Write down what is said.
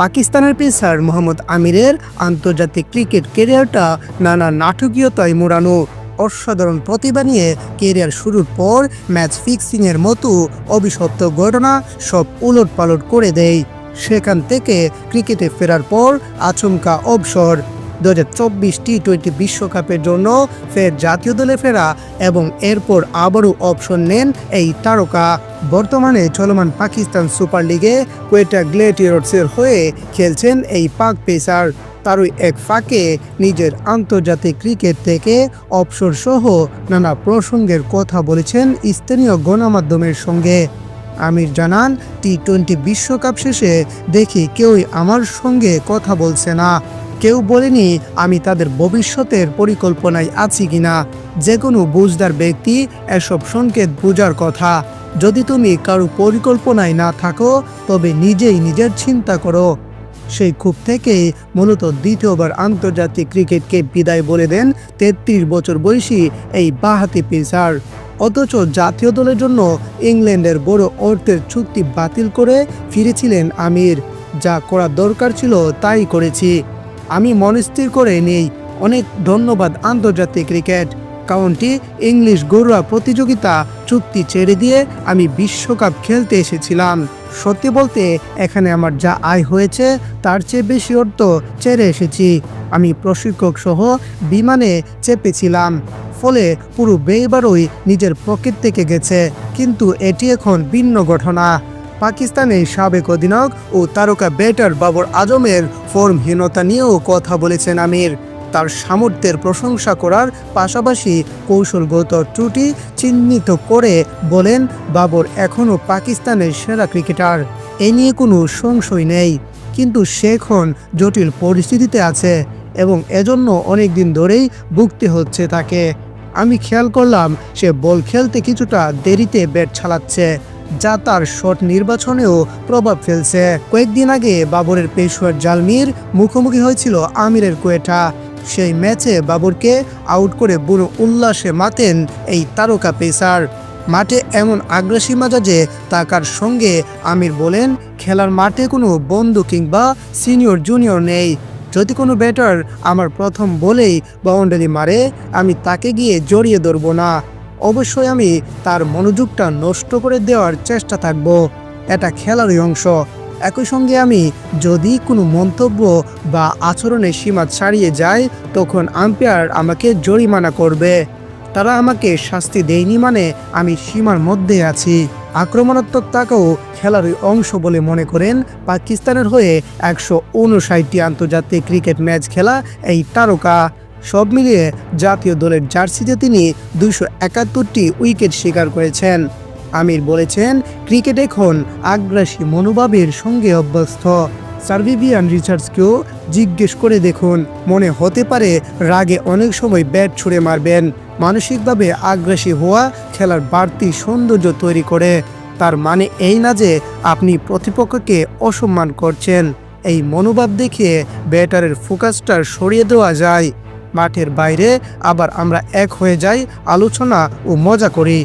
পাকিস্তানের পেসার মোহাম্মদ আমিরের আন্তর্জাতিক ক্রিকেট কেরিয়ারটা নানা নাটকীয়তায় মোড়ানো। অসাধারণ প্রতিভা নিয়ে কেরিয়ার শুরুর পর ম্যাচ ফিক্সিংয়ের মতো অভিশপ্ত ঘটনা সব উলট পালট করে দেয়। সেখান থেকে ক্রিকেটে ফেরার পর আচমকা অবসর। দু হাজার চব্বিশ টি টোয়েন্টি বিশ্বকাপের জন্য ফের জাতীয় দলে ফেরা এবং এরপর আবারও অপশন নেন এই তারকা। বর্তমানে চলমান পাকিস্তান সুপার লিগে কোয়েটা গ্লেটিয়ার্সের হয়ে খেলছেন এই পাক পেসার। তারই এক ফাঁকে নিজের আন্তর্জাতিক ক্রিকেট থেকে অবসর সহ নানা প্রসঙ্গের কথা বলেছেন স্থানীয় গণমাধ্যমের সঙ্গে। আমির জানান টি টোয়েন্টি বিশ্বকাপ শেষে দেখি কেউই আমার সঙ্গে কথা বলছে না। কেউ বলেনি, আমি তাদের ভবিষ্যতের পরিকল্পনায় আছি কিনা? যে কোনো বুঝদার ব্যক্তি এসব সংকেত বোঝার কথা। যদি তুমি কারও পরিকল্পনায় না থাকো, তবে নিজেই নিজের চিন্তা করো। সেই খুব থেকেই মূলত দ্বিতীয়বার আন্তর্জাতিক ক্রিকেটকে বিদায় বলে দেন তেত্রিশ বছর বয়সী এই বাহাতি পেসার। অথচ জাতীয় দলের জন্য ইংল্যান্ডের বড় অর্থের চুক্তি বাতিল করে ফিরেছিলেন আমির। যা করা দরকার ছিল তাই করেছি। আমি মনস্থির করে নেই। অনেক ধন্যবাদ আন্তর্জাতিক ক্রিকেট। কাউন্টি ইংলিশ ঘরোয়া প্রতিযোগিতা চুক্তি ছেড়ে দিয়ে আমি বিশ্বকাপ খেলতে এসেছিলাম। সত্যি বলতে, এখানে আমার যা আয় হয়েছে, তার চেয়ে বেশি অর্থ ছেড়ে এসেছি। আমি প্রশিক্ষক সহ বিমানে চেপেছিলাম, ফলে পুরো বেইবারই নিজের পকেট থেকে গেছে। কিন্তু এটি এখন ভিন্ন ঘটনা। পাকিস্তানের সাবেক অধিনায়ক ও তারকা ব্যাটার বাবর আজমের ফর্মহীনতা নিয়েও কথা বলেছেন আমির। তার সামর্থ্যের প্রশংসা করার পাশাপাশি কৌশলগত ত্রুটি চিহ্নিত করে বলেন বাবর এখনও পাকিস্তানের সেরা ক্রিকেটার। এ নিয়ে কোনো সংশয় নেই। কিন্তু সে এখন জটিল পরিস্থিতিতে আছে এবং এজন্য অনেক দিন ধরেই ভুগতে হচ্ছে তাকে। আমি খেয়াল করলাম সে বল খেলতে কিছুটা দেরিতে ব্যাট চালাচ্ছে যা তার শট নির্বাচনেও প্রভাব ফেলছে। কয়েকদিন আগে বাবরের পেশোয়ার জালমির মুখোমুখি হয়েছিল আমিরের কোয়েটা। সেই ম্যাচে বাবরকে আউট করে বুড়ো উল্লাসে মাতেন এই তারকা পেসার। মাঠে এমন আগ্রাসী মাজাজে তাকার সঙ্গে আমির বলেন, খেলার মাঠে কোনো বন্ধু কিংবা সিনিয়র জুনিয়র নেই। যদি কোনো ব্যাটার আমার প্রথম বলেই বাউন্ডারি মারে, আমি তাকে গিয়ে জড়িয়ে ধরবো না। অবশ্যই আমি তার মনোযোগটা নষ্ট করে দেওয়ার চেষ্টা থাকব। এটা খেলারই অংশ। একই সঙ্গে আমি যদি কোনো মন্তব্য বা আচরণের সীমা ছাড়িয়ে যায়, তখন আম্পায়ার আমাকে জরিমানা করবে। তারা আমাকে শাস্তি দেয়নি মানে আমি সীমার মধ্যে আছি। আক্রমণাত্মক তাকেও খেলারই অংশ বলে মনে করেন পাকিস্তানের হয়ে একশো উনষাটটি আন্তর্জাতিক ক্রিকেট ম্যাচ খেলা এই তারকা। সব মিলিয়ে জাতীয় দলের জার্সিতে তিনি দুশো একাত্তরটি উইকেট শিকার করেছেন। আমির বলেছেন, ক্রিকেট এখন আগ্রাসী মনোভাবের সঙ্গে অভ্যস্ত। সার্ভিভিয়ান রিচার্ডসকেও জিজ্ঞেস করে দেখুন, মনে হতে পারে রাগে অনেক সময় ব্যাট ছুঁড়ে মারবেন। মানসিকভাবে আগ্রাসী হওয়া খেলার বাড়তি সৌন্দর্য তৈরি করে। তার মানে এই না যে আপনি প্রতিপক্ষকে অসম্মান করছেন। এই মনোভাব দেখিয়ে ব্যাটারের ফোকাসটা সরিয়ে দেওয়া যায়। মাঠের বাইরে আবার আমরা এক হয়ে যাই আলোচনা ও মজা করি।